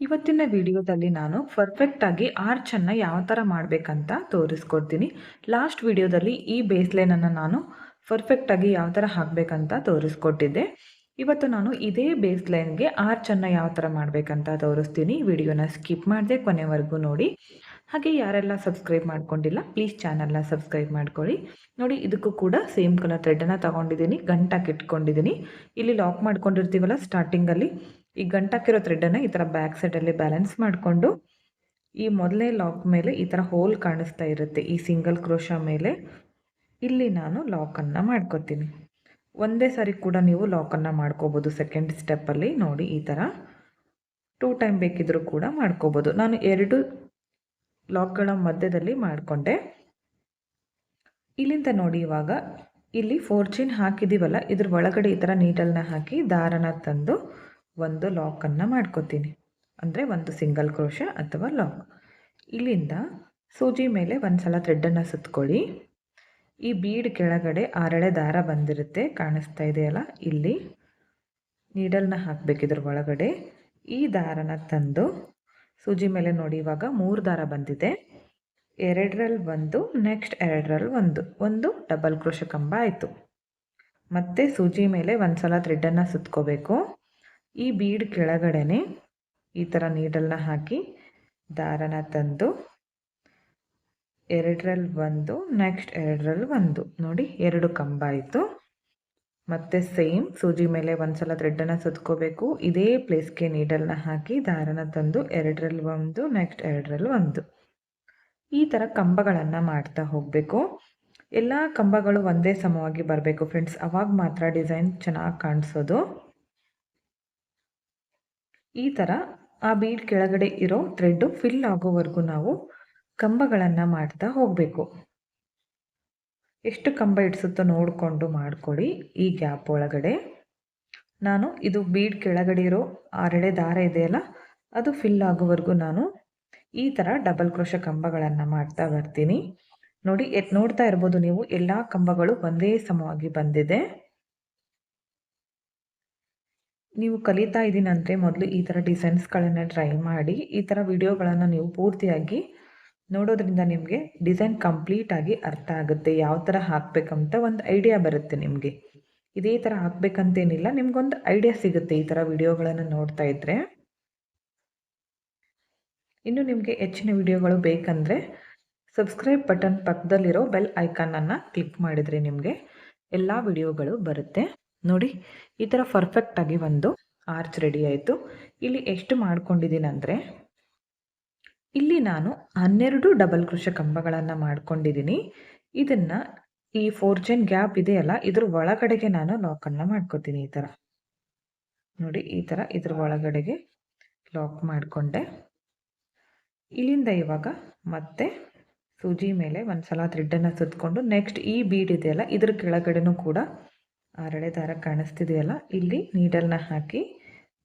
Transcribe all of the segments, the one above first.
ಇವತ್ತಿನ ವಿಡಿಯೋದಲ್ಲಿ ನಾನು ಪರ್ಫೆಕ್ಟಾಗಿ ಆರ್ಚನ್ನು ಯಾವ ಥರ ಮಾಡಬೇಕಂತ ತೋರಿಸ್ಕೊಡ್ತೀನಿ. ಲಾಸ್ಟ್ ವಿಡಿಯೋದಲ್ಲಿ ಈ ಬೇಸ್ಲೈನನ್ನು ನಾನು ಪರ್ಫೆಕ್ಟಾಗಿ ಯಾವ ಥರ ಹಾಕಬೇಕಂತ ತೋರಿಸ್ಕೊಟ್ಟಿದ್ದೆ. ಇವತ್ತು ನಾನು ಇದೇ ಬೇಸ್ಲೈನ್ಗೆ ಆರ್ಚನ್ನು ಯಾವ ಥರ ಮಾಡಬೇಕಂತ ತೋರಿಸ್ತೀನಿ. ವಿಡಿಯೋನ ಸ್ಕಿಪ್ ಮಾಡಿದೆ ಕೊನೆವರೆಗೂ ನೋಡಿ. ಹಾಗೆ ಯಾರೆಲ್ಲ ಸಬ್ಸ್ಕ್ರೈಬ್ ಮಾಡ್ಕೊಂಡಿಲ್ಲ ಪ್ಲೀಸ್ ಚಾನಲ್ನ ಸಬ್ಸ್ಕ್ರೈಬ್ ಮಾಡ್ಕೊಳ್ಳಿ. ನೋಡಿ, ಇದಕ್ಕೂ ಕೂಡ ಸೇಮ್ ಕಲರ್ ಥ್ರೆಡನ್ನು ತೊಗೊಂಡಿದ್ದೀನಿ ಗಂಟಾಕಿಟ್ಕೊಂಡಿದ್ದೀನಿ ಇಲ್ಲಿ ಲಾಕ್ ಮಾಡ್ಕೊಂಡಿರ್ತೀವಲ್ಲ ಸ್ಟಾರ್ಟಿಂಗಲ್ಲಿ ಈ ಗಂಟಾಕಿರೋ ಥ್ರೆಡನ್ನು ಈ ಥರ ಬ್ಯಾಕ್ ಸೈಡಲ್ಲಿ ಬ್ಯಾಲೆನ್ಸ್ ಮಾಡಿಕೊಂಡು ಈ ಮೊದಲನೇ ಲಾಕ್ ಮೇಲೆ ಈ ಥರ ಹೋಲ್ ಕಾಣಿಸ್ತಾ ಇರುತ್ತೆ ಈ ಸಿಂಗಲ್ ಕ್ರೋಶ ಮೇಲೆ. ಇಲ್ಲಿ ನಾನು ಲಾಕನ್ನು ಮಾಡ್ಕೋತೀನಿ. ಒಂದೇ ಸಾರಿ ಕೂಡ ನೀವು ಲಾಕನ್ನು ಮಾಡ್ಕೋಬೋದು ಸೆಕೆಂಡ್ ಸ್ಟೆಪ್ಪಲ್ಲಿ ನೋಡಿ ಈ ಥರ ಟೂ ಟೈಮ್ ಬೇಕಿದ್ರೂ ಕೂಡ ಮಾಡ್ಕೋಬೋದು. ನಾನು ಎರಡು ಲಾಕ್ಗಳ ಮಧ್ಯದಲ್ಲಿ ಮಾಡಿಕೊಂಡೆ. ಇಲ್ಲಿಂದ ನೋಡಿ ಇವಾಗ, ಇಲ್ಲಿ ಫೋರ್ ಚೈನ್ ಹಾಕಿದ್ದೀವಲ್ಲ ಇದ್ರ ಒಳಗಡೆ ಈ ಥರ ನೀಟಲ್ನ ಹಾಕಿ ದಾರನ ತಂದು ಒಂದು ಲಾಕನ್ನು ಮಾಡ್ಕೋತೀನಿ. ಅಂದರೆ ಒಂದು ಸಿಂಗಲ್ ಕ್ರೋಶ ಅಥವಾ ಲಾಕ್. ಇಲ್ಲಿಂದ ಸೂಜಿ ಮೇಲೆ ಒಂದು ಸಲ ಥ್ರೆಡ್ಡನ್ನು ಸುತ್ಕೊಳ್ಳಿ. ಈ ಬೀಡ್ ಕೆಳಗಡೆ ಆರಳೆ ದಾರ ಬಂದಿರುತ್ತೆ, ಕಾಣಿಸ್ತಾ ಇದೆಯಲ್ಲ ಇಲ್ಲಿ ನೀಡಲ್ನ ಹಾಕಬೇಕಿದ್ರ ಒಳಗಡೆ. ಈ ದಾರನ ತಂದು ಸೂಜಿ ಮೇಲೆ ನೋಡಿ, ಇವಾಗ ಮೂರು ದಾರ ಬಂದಿದೆ. ಎರಡರಲ್ಲಿ ಒಂದು, ನೆಕ್ಸ್ಟ್ ಎರಡರಲ್ಲಿ ಒಂದು. ಒಂದು ಡಬಲ್ ಕ್ರೋಶ ಕಂಬ ಆಯಿತು. ಮತ್ತು ಸೂಜಿ ಮೇಲೆ ಒಂದು ಸಲ ಥ್ರೆಡ್ಡನ್ನು ಸುತ್ಕೋಬೇಕು. ಈ ಬೀಡ್ ಕೆಳಗಡೆನೆ ಈ ಥರ ನೀಡಲ್ನ ಹಾಕಿ ದಾರನ ತಂದು ಎರಡರಲ್ಲಿ ಒಂದು ನೆಕ್ಸ್ಟ್ ಎರಡರಲ್ಲಿ ಒಂದು. ನೋಡಿ, ಎರಡು ಕಂಬ ಆಯಿತು ಮತ್ತು ಸೇಮ್ ಸೂಜಿ ಮೇಲೆ ಒಂದು ಸಲ ಥ್ರೆಡ್ಡನ್ನು ಸುತ್ಕೋಬೇಕು. ಇದೇ ಪ್ಲೇಸ್ಗೆ ನೀಡಲ್ನ ಹಾಕಿ ದಾರನ ತಂದು ಎರಡರಲ್ಲಿ ಒಂದು ನೆಕ್ಸ್ಟ್ ಎರಡರಲ್ಲಿ ಒಂದು. ಈ ಥರ ಕಂಬಗಳನ್ನು ಮಾಡ್ತಾ ಹೋಗಬೇಕು. ಎಲ್ಲ ಕಂಬಗಳು ಒಂದೇ ಸಮವಾಗಿ ಬರಬೇಕು ಫ್ರೆಂಡ್ಸ್ ಅವಾಗ ಮಾತ್ರ ಡಿಸೈನ್ ಚೆನ್ನಾಗಿ ಕಾಣಿಸೋದು. ಈ ಥರ ಆ ಬೀಡ್ ಕೆಳಗಡೆ ಇರೋ ಥ್ರೆಡ್ಡು ಫಿಲ್ ಆಗೋವರೆಗೂ ನಾವು ಕಂಬಗಳನ್ನು ಮಾಡ್ತಾ ಹೋಗಬೇಕು. ಎಷ್ಟು ಕಂಬ ಇಡಿಸುತ್ತೋ ನೋಡಿಕೊಂಡು ಮಾಡಿಕೊಳ್ಳಿ ಈ ಗ್ಯಾಪ್ ಒಳಗಡೆ. ನಾನು ಇದು ಬೀಡ್ ಕೆಳಗಡೆ ಇರೋ ಆರಡೆ ದಾರ ಇದೆಯಲ್ಲ, ಅದು ಫಿಲ್ ಆಗೋವರೆಗೂ ನಾನು ಈ ಥರ ಡಬಲ್ ಕ್ರೋಶ ಕಂಬಗಳನ್ನು ಮಾಡ್ತಾ ಬರ್ತೀನಿ. ನೋಡಿ ಎತ್ ನೋಡ್ತಾ ಇರ್ಬೋದು ನೀವು, ಎಲ್ಲ ಕಂಬಗಳು ಒಂದೇ ಸಮವಾಗಿ ಬಂದಿದೆ. ನೀವು ಕಲಿತಾ ಇದ್ದೀನಂದರೆ ಮೊದಲು ಈ ಥರ ಡಿಸೈನ್ಸ್ಗಳನ್ನು ಟ್ರೈ ಮಾಡಿ, ಈ ಥರ ವಿಡಿಯೋಗಳನ್ನು ನೀವು ಪೂರ್ತಿಯಾಗಿ ನೋಡೋದ್ರಿಂದ ನಿಮಗೆ ಡಿಸೈನ್ ಕಂಪ್ಲೀಟಾಗಿ ಅರ್ಥ ಆಗುತ್ತೆ, ಯಾವ ಥರ ಹಾಕಬೇಕಂತ ಒಂದು ಐಡಿಯಾ ಬರುತ್ತೆ ನಿಮಗೆ. ಇದೇ ಥರ ಹಾಕ್ಬೇಕಂತೇನಿಲ್ಲ, ನಿಮಗೊಂದು ಐಡಿಯಾ ಸಿಗುತ್ತೆ ಈ ಥರ ವಿಡಿಯೋಗಳನ್ನು ನೋಡ್ತಾ ಇದ್ದರೆ ಇನ್ನು ನಿಮಗೆ ಹೆಚ್ಚಿನ ವಿಡಿಯೋಗಳು ಬೇಕಂದರೆ ಸಬ್ಸ್ಕ್ರೈಬ್ ಬಟನ್ ಪಕ್ಕದಲ್ಲಿರೋ ಬೆಲ್ ಐಕಾನನ್ನು ಕ್ಲಿಕ್ ಮಾಡಿದರೆ ನಿಮಗೆ ಎಲ್ಲ ವಿಡಿಯೋಗಳು ಬರುತ್ತೆ. ನೋಡಿ, ಈ ಥರ ಪರ್ಫೆಕ್ಟಾಗಿ ಒಂದು ಆರ್ಚ್ ರೆಡಿ ಆಯಿತು. ಇಲ್ಲಿ ಎಷ್ಟು ಮಾಡ್ಕೊಂಡಿದ್ದೀನಿ ಅಂದರೆ, ಇಲ್ಲಿ ನಾನು ಹನ್ನೆರಡು ಡಬಲ್ ಕೃಷ ಕಂಬಗಳನ್ನು ಮಾಡ್ಕೊಂಡಿದ್ದೀನಿ. ಇದನ್ನು ಈ ಫೋರ್ ಚೈನ್ ಗ್ಯಾಪ್ ಇದೆಯಲ್ಲ ಇದ್ರ ಒಳಗಡೆಗೆ ನಾನು ಲಾಕನ್ನು ಮಾಡ್ಕೊತೀನಿ ಈ ಥರ ನೋಡಿ, ಈ ಥರ ಇದ್ರ ಒಳಗಡೆಗೆ ಲಾಕ್ ಮಾಡಿಕೊಂಡೆ. ಇಲ್ಲಿಂದ ಇವಾಗ ಮತ್ತೆ ಸೂಜಿ ಮೇಲೆ ಒಂದು ಸಲ ಥ್ರೆಡ್ಡನ್ನು ಸುತ್ತಕೊಂಡು ನೆಕ್ಸ್ಟ್ ಈ ಬೀಡ್ ಇದೆಯಲ್ಲ ಇದ್ರ ಕೆಳಗಡೆನೂ ಕೂಡ ಆರಳೆ ದಾರ ಕಾಣಿಸ್ತಿದೆಯಲ್ಲ? ಇಲ್ಲಿ ನೀಡಲ್ನ ಹಾಕಿ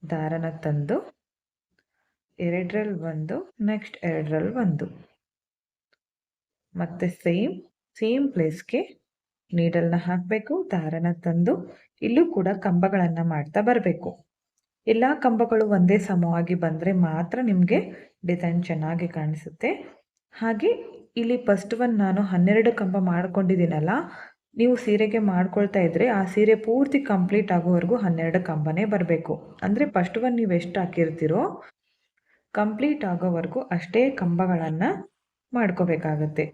ದಾರನ ತಂದು ಎರಡರಲ್ಲಿ ಒಂದು ನೆಕ್ಸ್ಟ್ ಎರಡರಲ್ಲಿ ಒಂದು. ಮತ್ತೆ ಸೇಮ್ ಸೇಮ್ ಪ್ಲೇಸ್ಗೆ ನೀಡಲ್ನ ಹಾಕಬೇಕು, ದಾರನ ತಂದು, ಇಲ್ಲೂ ಕೂಡ ಕಂಬಗಳನ್ನು ಮಾಡ್ತಾ ಬರಬೇಕು. ಎಲ್ಲ ಕಂಬಗಳು ಒಂದೇ ಸಮವಾಗಿ ಬಂದರೆ ಮಾತ್ರ ನಿಮಗೆ ಡಿಸೈನ್ ಚೆನ್ನಾಗಿ ಕಾಣಿಸುತ್ತೆ. ಹಾಗೆ ಇಲ್ಲಿ ಫಸ್ಟ್ ಒನ್ ನಾನು ಹನ್ನೆರಡು ಕಂಬ ಮಾಡ್ಕೊಂಡಿದ್ದೀನಲ್ಲ ನೀವು ಸೀರೆಗೆ ಮಾಡ್ಕೊಳ್ತಾ ಇದ್ದರೆ ಆ ಸೀರೆ ಪೂರ್ತಿ ಕಂಪ್ಲೀಟ್ ಆಗೋವರೆಗೂ ಹನ್ನೆರಡು ಕಂಬನೇ ಬರಬೇಕು. ಅಂದರೆ ಫಸ್ಟ್ ಒನ್ ನೀವು ಎಷ್ಟು ಹಾಕಿರ್ತೀರೋ ಕಂಪ್ಲೀಟ್ ಆಗೋವರೆಗೂ ಅಷ್ಟೇ ಕಂಬಗಳನ್ನು ಮಾಡ್ಕೋಬೇಕಾಗತ್ತೆ.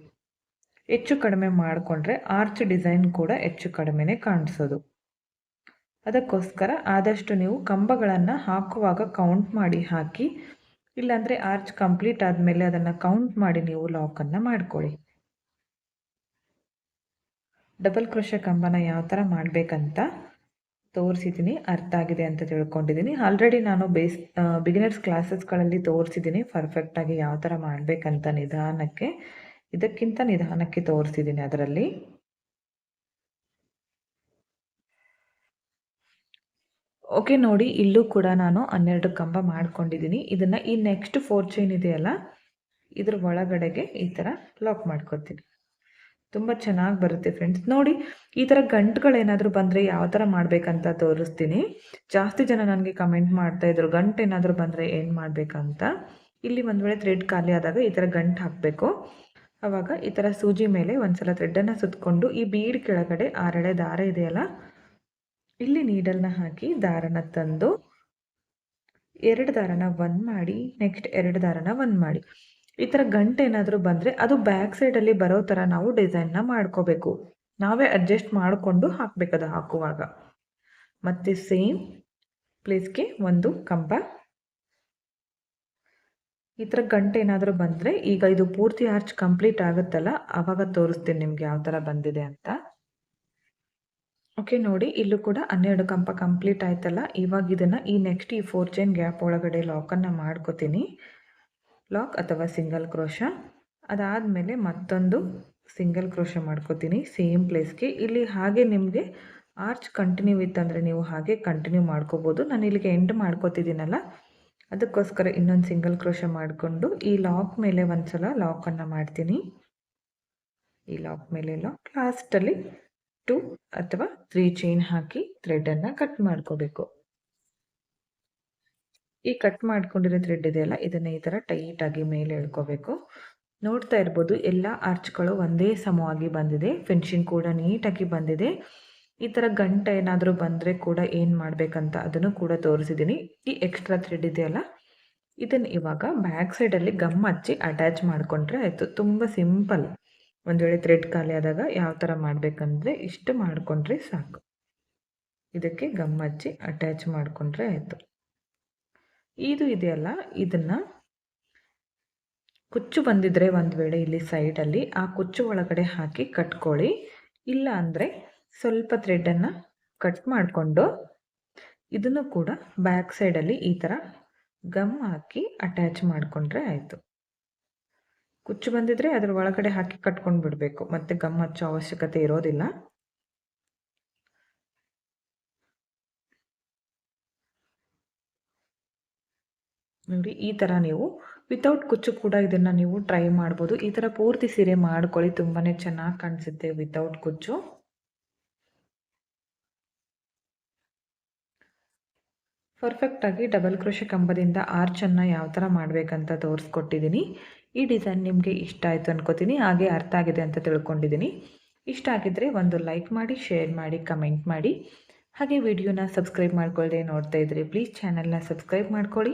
ಹೆಚ್ಚು ಕಡಿಮೆ ಮಾಡಿಕೊಂಡ್ರೆ ಆರ್ಚ್ ಡಿಸೈನ್ ಕೂಡ ಹೆಚ್ಚು ಕಡಿಮೆನೇ ಕಾಣಿಸೋದು. ಅದಕ್ಕೋಸ್ಕರ ಆದಷ್ಟು ನೀವು ಕಂಬಗಳನ್ನು ಹಾಕುವಾಗ ಕೌಂಟ್ ಮಾಡಿ ಹಾಕಿ, ಇಲ್ಲಾಂದರೆ ಆರ್ಚ್ ಕಂಪ್ಲೀಟ್ ಆದಮೇಲೆ ಅದನ್ನು ಕೌಂಟ್ ಮಾಡಿ ನೀವು ಲಾಕನ್ನು ಮಾಡ್ಕೊಳ್ಳಿ. ಡಬಲ್ ಕ್ರೋಶ ಕಂಬನ ಯಾವ ಥರ ಮಾಡಬೇಕಂತ ತೋರಿಸಿದ್ದೀನಿ ಅರ್ಥ ಆಗಿದೆ ಅಂತ ತಿಳ್ಕೊಂಡಿದ್ದೀನಿ ಆಲ್ರೆಡಿ ನಾನು ಬೇಸ್ ಬಿಗಿನರ್ಸ್ ಕ್ಲಾಸಸ್ಗಳಲ್ಲಿ ತೋರಿಸಿದ್ದೀನಿ ಪರ್ಫೆಕ್ಟಾಗಿ ಯಾವ ಥರ ಮಾಡಬೇಕಂತ ನಿಧಾನಕ್ಕೆ. ಇದಕ್ಕಿಂತ ನಿಧಾನಕ್ಕೆ ತೋರಿಸಿದ್ದೀನಿ ಅದರಲ್ಲಿ. ಓಕೆ ನೋಡಿ, ಇಲ್ಲೂ ಕೂಡ ನಾನು ಹನ್ನೆರಡು ಕಂಬ ಮಾಡ್ಕೊಂಡಿದ್ದೀನಿ ಇದನ್ನು ಈ ನೆಕ್ಸ್ಟ್ ಫೋರ್ ಚೈನ್ ಇದೆಯಲ್ಲ, ಇದ್ರ ಒಳಗಡೆಗೆ ಈ ಥರ ಲಾಕ್ ಮಾಡ್ಕೊತೀನಿ. ತುಂಬ ಚೆನ್ನಾಗಿ ಬರುತ್ತೆ ಫ್ರೆಂಡ್ಸ್ ನೋಡಿ, ಈ ಥರ ಗಂಟುಗಳೇನಾದರೂ ಬಂದರೆ ಯಾವ ಥರ ಮಾಡಬೇಕಂತ ತೋರಿಸ್ತೀನಿ. ಜಾಸ್ತಿ ಜನ ನನಗೆ ಕಮೆಂಟ್ ಮಾಡ್ತಾ ಇದ್ರು, ಗಂಟು ಏನಾದರೂ ಬಂದರೆ ಏನು ಮಾಡಬೇಕಂತ. ಇಲ್ಲಿ ಒಂದು ವೇಳೆ ಥ್ರೆಡ್ ಖಾಲಿ ಆದಾಗ ಈ ಥರ ಗಂಟು ಹಾಕಬೇಕು. ಆವಾಗ ಈ ಥರ ಸೂಜಿ ಮೇಲೆ ಒಂದು ಸಲ ಥ್ರೆಡ್ಡನ್ನು ಸುತ್ತಕೊಂಡು ಈ ಬೀಡ್ ಕೆಳಗಡೆ ಆರಳೆ ದಾರ ಇದೆಯಲ್ಲ, ಇಲ್ಲಿ ನೀಡಲ್ನ ಹಾಕಿ ದಾರನ ತಂದು, ಎರಡು ದಾರನ ಒಂದು ಮಾಡಿ ನೆಕ್ಸ್ಟ್ ಎರಡು ದಾರನ ಒಂದು ಮಾಡಿ. ಈ ಥರ ಗಂಟೆ ಏನಾದರೂ ಬಂದರೆ ಅದು ಬ್ಯಾಕ್ ಸೈಡಲ್ಲಿ ಬರೋ ಥರ ನಾವು ಡಿಸೈನ್ನ ಮಾಡ್ಕೋಬೇಕು. ನಾವೇ ಅಡ್ಜಸ್ಟ್ ಮಾಡಿಕೊಂಡು ಹಾಕಬೇಕದು ಹಾಕುವಾಗ. ಮತ್ತು ಸೇಮ್ ಪ್ಲೇಸ್ಗೆ ಒಂದು ಕಂಬ. ಈ ಥರ ಗಂಟೆ ಏನಾದರೂ ಬಂದರೆ ಈಗ ಇದು ಪೂರ್ತಿ ಆರ್ಚ್ ಕಂಪ್ಲೀಟ್ ಆಗುತ್ತಲ್ಲ ಆವಾಗ ತೋರಿಸ್ತೀನಿ ನಿಮ್ಗೆ ಯಾವ ಥರ ಬಂದಿದೆ ಅಂತ. ಓಕೆ ನೋಡಿ, ಇಲ್ಲೂ ಕೂಡ ಹನ್ನೆರಡು ಕಂಪ ಕಂಪ್ಲೀಟ್ ಆಯ್ತಲ್ಲ. ಇವಾಗ ಇದನ್ನು ಈ ನೆಕ್ಸ್ಟ್ ಈ ಫೋರ್ ಚೈನ್ ಗ್ಯಾಪ್ ಒಳಗಡೆ ಲಾಕನ್ನು ಮಾಡ್ಕೋತೀನಿ. ಲಾಕ್ ಅಥವಾ ಸಿಂಗಲ್ ಕ್ರೋಶ. ಅದಾದಮೇಲೆ ಮತ್ತೊಂದು ಸಿಂಗಲ್ ಕ್ರೋಶ ಮಾಡ್ಕೋತೀನಿ. ಸೇಮ್ ಪ್ಲೇಸ್ಗೆ. ಇಲ್ಲಿ ಹಾಗೆ ನಿಮಗೆ ಆರ್ಚ್ ಕಂಟಿನ್ಯೂ ಇತ್ತಂದರೆ ನೀವು ಹಾಗೆ ಕಂಟಿನ್ಯೂ ಮಾಡ್ಕೋಬೋದು. ನಾನು ಇಲ್ಲಿಗೆ ಎಂಡ್ ಮಾಡ್ಕೋತಿದ್ದೀನಲ್ಲ. ಅದಕ್ಕೋಸ್ಕರ ಇನ್ನೊಂದು ಸಿಂಗಲ್ ಕ್ರೋಶ ಮಾಡಿಕೊಂಡು ಈ ಲಾಕ್ ಮೇಲೆ ಒಂದು ಸಲ ಲಾಕನ್ನು ಮಾಡ್ತೀನಿ. ಈ ಲಾಕ್ ಮೇಲೆ ಲಾಕ್. ಲಾಸ್ಟಲ್ಲಿ ಟು ಅಥವಾ ತ್ರೀ ಚೈನ್ ಹಾಕಿ ಥ್ರೆಡನ್ನು ಕಟ್ ಮಾಡ್ಕೋಬೇಕು. ಈ ಕಟ್ ಮಾಡ್ಕೊಂಡಿರೋ ಥ್ರೆಡ್ ಇದೆಯಲ್ಲ, ಇದನ್ನು ಈ ಥರ ಟೈಟಾಗಿ ಮೇಲೆ ಎಳ್ಕೋಬೇಕು. ನೋಡ್ತಾ ಇರ್ಬೋದು, ಎಲ್ಲ ಆರ್ಚ್ಗಳು ಒಂದೇ ಸಮವಾಗಿ ಬಂದಿದೆ. ಫಿನಿಶಿಂಗ್ ಕೂಡ ನೀಟಾಗಿ ಬಂದಿದೆ. ಈ ಥರ ಗಂಟೆ ಏನಾದರೂ ಬಂದರೆ ಕೂಡ ಏನು ಮಾಡಬೇಕಂತ ಅದನ್ನು ಕೂಡ ತೋರಿಸಿದ್ದೀನಿ ಈ ಎಕ್ಸ್ಟ್ರಾ ಥ್ರೆಡ್ ಇದೆಯಲ್ಲ, ಇದನ್ನು ಇವಾಗ ಬ್ಯಾಕ್ ಸೈಡಲ್ಲಿ ಗಮ್ ಹಚ್ಚಿ ಅಟ್ಯಾಚ್ ಮಾಡಿಕೊಂಡ್ರೆ ಆಯಿತು. ತುಂಬ ಸಿಂಪಲ್ ಒಂದು ವೇಳೆ ಥ್ರೆಡ್ ಖಾಲಿ ಆದಾಗ ಯಾವ ಥರ ಮಾಡಬೇಕಂದ್ರೆ ಇಷ್ಟು ಮಾಡಿಕೊಂಡ್ರೆ ಸಾಕು. ಇದಕ್ಕೆ ಗಮ್ ಹಚ್ಚಿ ಅಟ್ಯಾಚ್ ಮಾಡಿಕೊಂಡ್ರೆ ಆಯಿತು. ಇದು ಇದೆಯಲ್ಲ ಇದನ್ನು ಕುಚ್ಚು ಬಂದಿದ್ರೆ ಒಂದು ವೇಳೆ ಇಲ್ಲಿ ಸೈಡಲ್ಲಿ ಆ ಕುಚ್ಚು ಒಳಗಡೆ ಹಾಕಿ ಕಟ್ಕೊಳ್ಳಿ. ಇಲ್ಲ ಅಂದರೆ ಸ್ವಲ್ಪ ಥ್ರೆಡನ್ನು ಕಟ್ ಮಾಡಿಕೊಂಡು ಇದನ್ನು ಕೂಡ ಬ್ಯಾಕ್ ಸೈಡಲ್ಲಿ ಈ ಥರ ಗಮ್ ಹಾಕಿ ಅಟ್ಯಾಚ್ ಮಾಡಿಕೊಂಡ್ರೆ ಆಯಿತು. ಕುಚ್ಚು ಬಂದಿದ್ರೆ ಅದರ ಒಳಗಡೆ ಹಾಕಿ ಕಟ್ಕೊಂಡು ಬಿಡಬೇಕು. ಮತ್ತು ಗಮ್ ಹಚ್ಚೋ ಅವಶ್ಯಕತೆ ಇರೋದಿಲ್ಲ. ನೋಡಿ, ಈ ಥರ ನೀವು ವಿತೌಟ್ ಕುಚ್ಚು ಕೂಡ ಇದನ್ನು ನೀವು ಟ್ರೈ ಮಾಡ್ಬೋದು. ಈ ಥರ ಪೂರ್ತಿ ಸೀರೆ ಮಾಡ್ಕೊಳ್ಳಿ ತುಂಬಾ ಚೆನ್ನಾಗಿ ಕಾಣಿಸುತ್ತೆ ವಿತೌಟ್ ಕುಚ್ಚು. ಪರ್ಫೆಕ್ಟಾಗಿ ಡಬಲ್ ಕ್ರೋಶ ಕಂಬದಿಂದ ಆರ್ಚನ್ನು ಯಾವ ಥರ ಮಾಡಬೇಕಂತ ತೋರಿಸ್ಕೊಟ್ಟಿದ್ದೀನಿ ಈ ಡಿಸೈನ್ ನಿಮಗೆ ಇಷ್ಟ ಆಯಿತು ಅನ್ಕೋತೀನಿ. ಹಾಗೆ ಅರ್ಥ ಆಗಿದೆ ಅಂತ ತಿಳ್ಕೊಂಡಿದ್ದೀನಿ ಇಷ್ಟ ಆಗಿದ್ದರೆ ಒಂದು ಲೈಕ್ ಮಾಡಿ ಶೇರ್ ಮಾಡಿ ಕಮೆಂಟ್ ಮಾಡಿ. ಹಾಗೆ ವಿಡಿಯೋನ ಸಬ್ಸ್ಕ್ರೈಬ್ ಮಾಡ್ಕೊಳ್ಳದೆ ನೋಡ್ತಾ ಇದ್ರೆ ಪ್ಲೀಸ್ ಚಾನಲ್ನ ಸಬ್ಸ್ಕ್ರೈಬ್ ಮಾಡ್ಕೊಳ್ಳಿ.